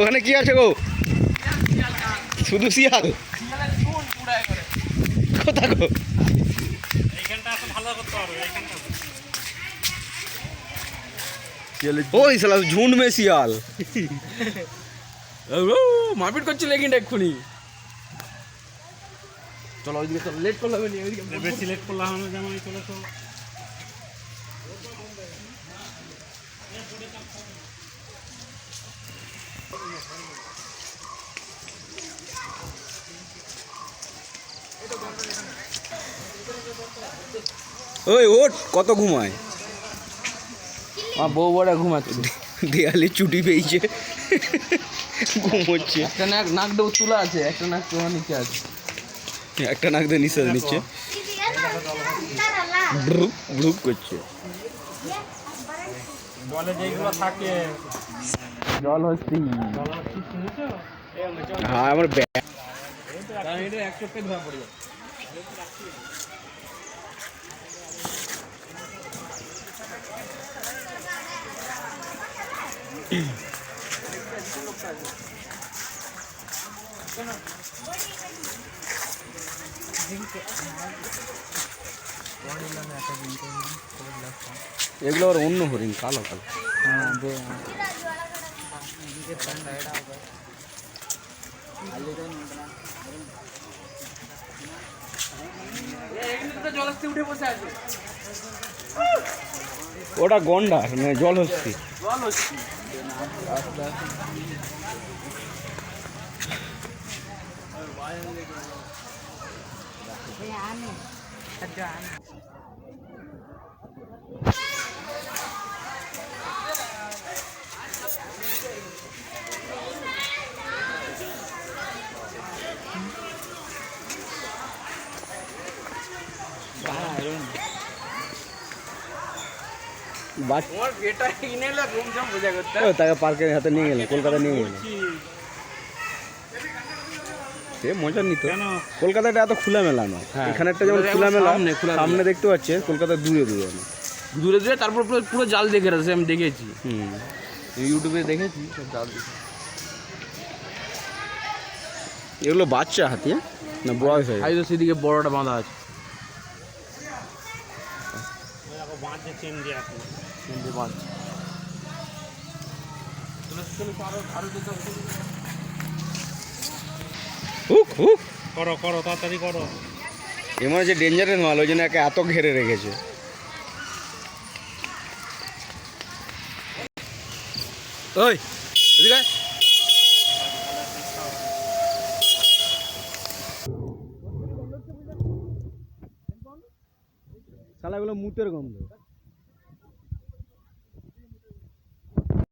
ওখানে কি আছে গো? শুধু শিয়াল? কোথা গো? এইখানটা আসলে ভালো করতে পারবে এইখানটা ওই সালা ঝুন্ড মে শিয়াল মারপিট করছিল কিন্তু এক্ষুনি। চলো ওইদিকে চলো লেট করলে হবে নি বেশি লেট করলাম যেমন চলে তো। ওই ওট কত ঘুমায়? আমার বউ বড় ঘুমাচ্ছে। দেয়ালে চুটি পেয়েছে। ঘুমোচ্ছে। একটা নাক নাক ডোব তুলা আছে একটা নাক তোমার নিচে আছে। একটা নাক দিয়ে নিঃশ্বাস নিচ্ছে ব্রুক ব্রুক করছে। জলে যেগুলো থাকে। জল শুনেছো হ্যাঁ আমার ব্যাগ। এটা এক চোখে ধরা পড়ে যাবে এগুলো আর অন্য হরিণ কালো কালো জলস্থি উঠে বসে আছে ওটা গন্ডা মানে জল হচ্ছে জল হচ্ছে বাচ্চা তোমার বেটা তাকে পার্কের হাতে নিয়ে গেল কলকাতা নিয়ে গেল। সে মজা নিত। কলকাতাটা এত খোলা মেলা না হ্যাঁ। এখানেরটা যেমন খোলা মেলা সামনে, দেখতে পাচ্ছে কলকাতা দূরে দূরে অনেক। দূরে দূরে তারপর পুরো পুরো জাল দেখে রাখছে আমি দেখেছি। হুম। ইউটিউবে দেখেছি সব জাল এগুলো বাচ্চা হাতি? না বয়স হয়ে সেদিকে বড়টা বাঁধা আছে। চেন আছে তিনটে মাছ হুক হুক করো করো তাড়াতাড়ি করো। এমন হচ্ছে ডেঞ্জারাস মাল ওই জন্য একে এত ঘেরে রেখেছে। ওই এদিকে আয়। শালা এগুলো মুতের গন্ধ।